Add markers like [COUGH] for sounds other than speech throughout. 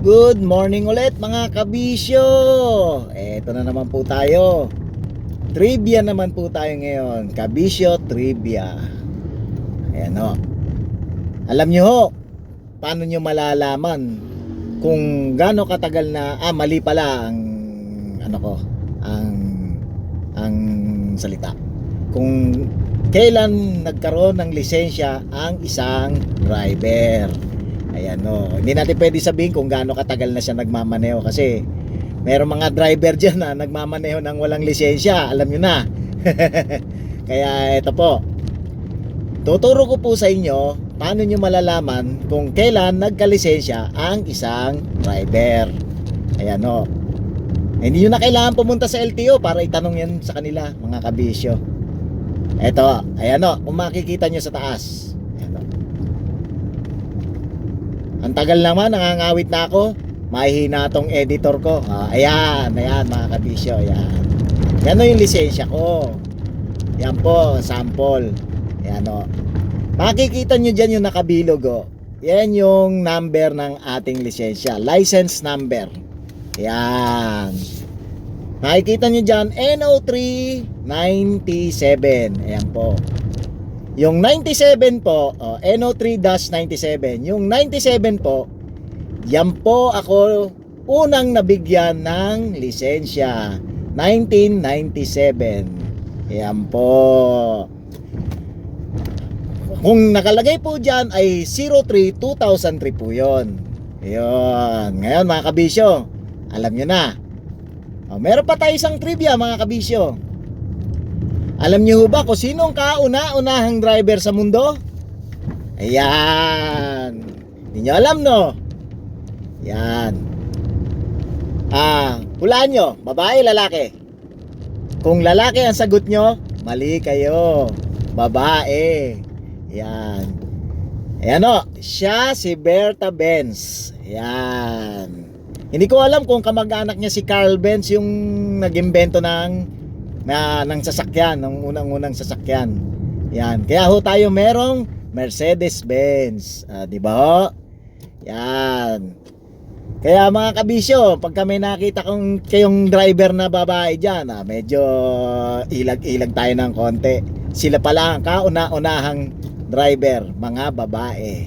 Good morning ulit mga kabisyo! Eto na naman po tayo. Trivia naman po tayo ngayon. Kabisyo Trivia. Ayan o. Alam nyo ho, paano nyo malalaman kung gaano katagal na, ah mali pala ang, ano ko, ang, ang salita. Kung kailan nagkaroon ng lisensya ang isang driver. Ayan no. Hindi natin pwede sabihin kung gaano katagal na siya nagmamaneho kasi merong mga driver dyan na nagmamaneho ng walang lisensya. Alam nyo na. [LAUGHS] Kaya ito po. Tuturo ko po sa inyo paano nyo malalaman kung kailan nagkalisensya ang isang driver. Ayan no. Hindi nyo na kailangan pumunta sa LTO para itanong yan sa kanila mga kabisyo. Eto, ayan o, kung makikita nyo sa taas. Ayan o. Ang tagal naman, nangangawit na ako. Mahihina tong editor ko. Ah, ayan, ayan mga kabisyo, ayan. Yan yung lisensya ko. Yan po, sample. Ayan o. Makikita nyo dyan yung nakabilog o. Yan yung number ng ating lisensya. License number. Yan. Nakikita nyo dyan, NO397. Ayan po. Yung 97 po, oh, NO3-97. Yung 97 po, yan po ako unang nabigyan ng lisensya. 1997. Ayan po. Kung nakalagay po dyan ay 03-2003 po yun. Ayun. Ngayon mga kabisyo, alam nyo na. Oh, meron pa tayo isang trivia mga kabisyo. Alam niyo ba kung sino ang kauna-unahang driver sa mundo? Ayan. Hindi nyo alam no? Yan. Ah, hulaan nyo, babae, lalaki. Kung lalaki ang sagot nyo, mali kayo. Babae. Yan. Ayan o, siya si Berta Benz. Yan. Hindi ko alam kung kamag-anak niya si Carl Benz yung nag-imbento ng na ng sasakyan, ng unang-unang sasakyan. Yan. Kaya ho tayo merong Mercedes-Benz. Ah, di ba ho? Yan. Kaya mga kabisyo, pag kami nakita kong kayong driver na babae dyan, ah, medyo ilag-ilag tayo ng konti. Sila pala ang kauna-unahang driver, mga babae.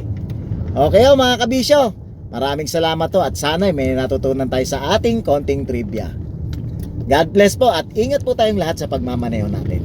Okay ho mga kabisyo, maraming salamat to at sana may natutunan tayo sa ating konting trivia. God bless po at ingat po tayong lahat sa pagmamaneho natin.